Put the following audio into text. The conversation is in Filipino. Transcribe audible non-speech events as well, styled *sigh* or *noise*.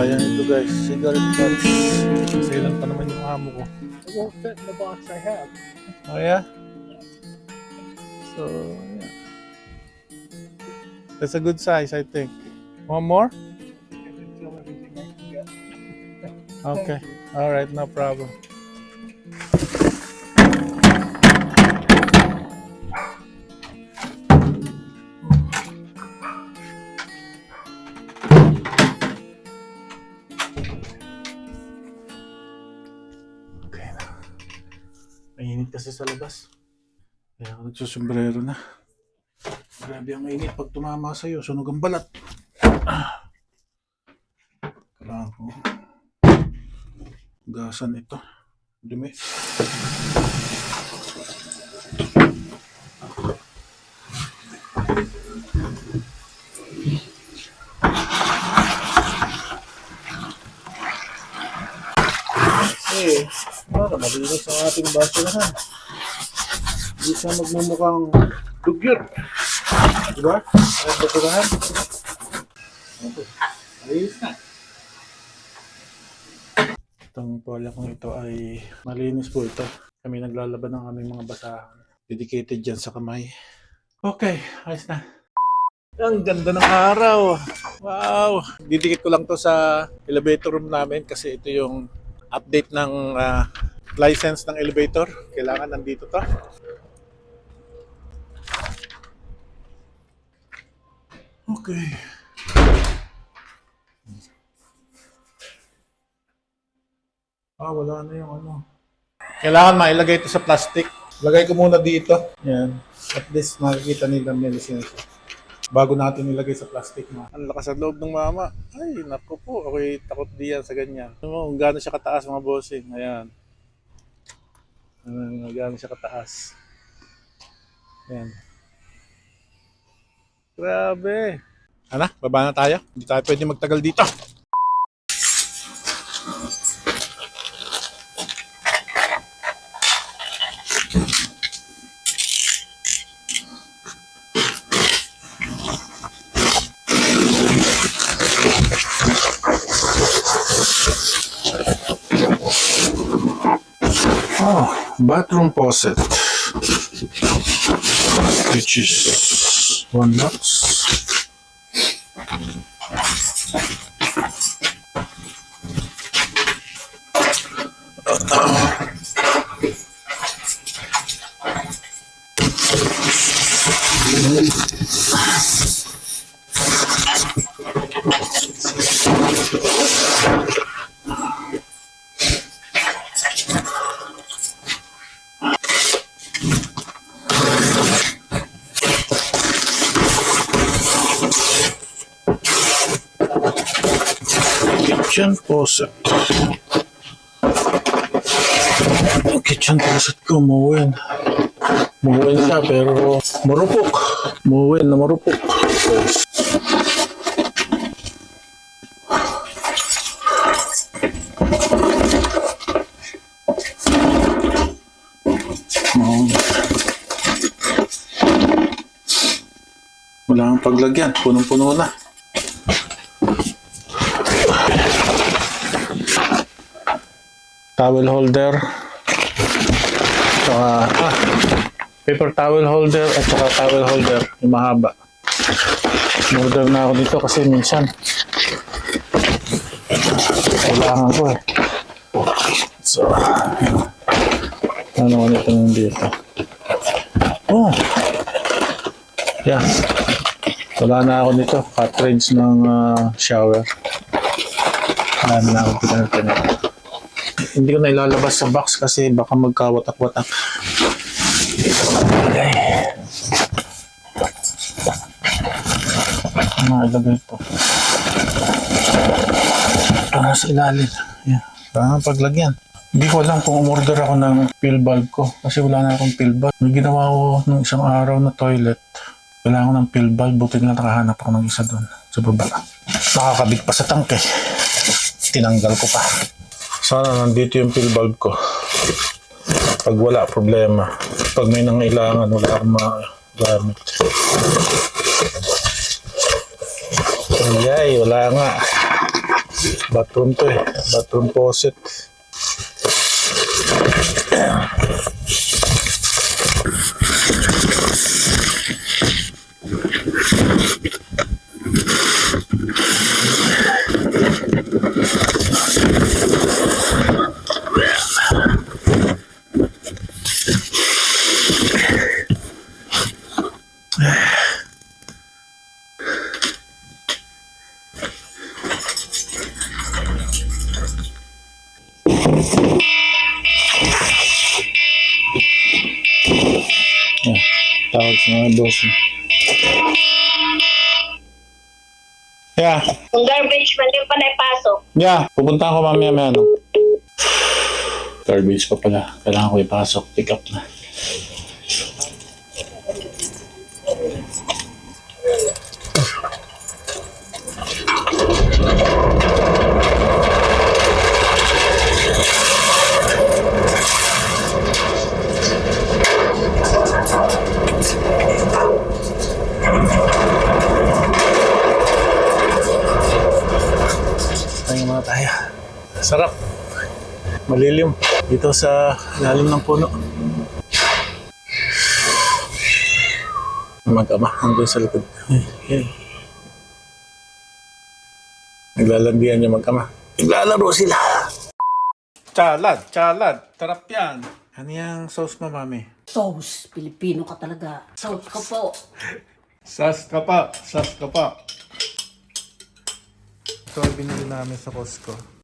Gaya nito guys, cigarette box. Sailan pa naman yung amo ko. It won't fit in the box I have. Oh yeah? So, yeah. That's a good size, I think. One more? I can fill everything I can get. *laughs* Okay. All right, no problem. Mainit kasi sa labas. Kaya ako nagsusombrero na. Grabe ang mainit pag tumama sa'yo. Sunog ang balat. Kailangan ko. Gasan ito. Dumi. Eh, para malinis ang ating basurahan. Hindi siya magmumukhang dugyot. Diba? Ang basurahan. Ayos na. Itong tuwalya kong ito ay malinis po ito. Kami naglalaban ng aming mga basahan. Dedicated dyan sa kamay. Okay, ayos na. Ang ganda ng araw. Wow! Didikit ko lang to sa elevator room namin kasi ito yung update ng ah, license ng elevator. Kailangan nandito to. Okay. Ah, wala na yung ano. Kailangan mailagay ito sa plastic. Lagay ko muna dito. Yan. At least makikita nila may lisensya. Bago natin nilagay sa plastic na. Ang lakas ng loob ng mama. Ay, naku po. Ako'y takot diyan sa ganyan. Mo, kung gaano siya kataas mga bossing. Ayan. Ayan, gaano siya kataas. Ayan. Grabe. Ano? Baba na tayo. Hindi tayo pwede magtagal dito. Bathroom faucet. Which is one box. Kitchen faucet. Ang kitchen faucet ko, muwin. Muwin siya, pero marupok. Muwin na marupok. Wala kang paglagyan. Punong-puno na. Towel holder. Saka ah, paper towel holder at saka towel holder yung mahaba. Order na ako dito kasi minsan kailangan ko eh. So ano nito nung dito? Oh. Yeah. Wala na ako nito cartridge ng ah, shower. Wala na ako pinag hindi ko na ilalabas sa box kasi baka magkawatak-watak. Okay. Ano ilagay ito? Ito nasa ilalim. Yan. Kailangan paglagyan. Hindi ko alam kung umorder ako ng pill bulb ko kasi wala na akong pill bulb. May ginawa ko nung isang araw na toilet. Kailangan ko ng pill bulb. Buti nga nakahanap ako ng isa doon sa baba. Nakakabit pa sa tangke. Tinanggal ko pa. Sana nandito yung pill bulb ko. Pag wala, problema. Pag may nangailangan, wala akong magamit. Ay, wala nga. Bathroom to eh. Bathroom faucet. Mga boss. Yeah. Yung garbage man din pa na ipasok. Yeah. Pupunta ako mamaya may ano. Garbage pa pala. Kailangan ko ipasok. Pick up na. Tayo mga tayo. Sarap. Malilim. Dito sa lalim ng puno. Mag-ama. Hanggang sa likod. Ay, ay. Naglalandian yung mag-ama. Naglalaro sila. Chalad, chalad. Tarap yan. Ano yung sauce mo, mami? Sauce, Pilipino ka talaga. Sauce ko po. Sas ka pa. Sas ka pa. Ito ay binili namin sa Costco.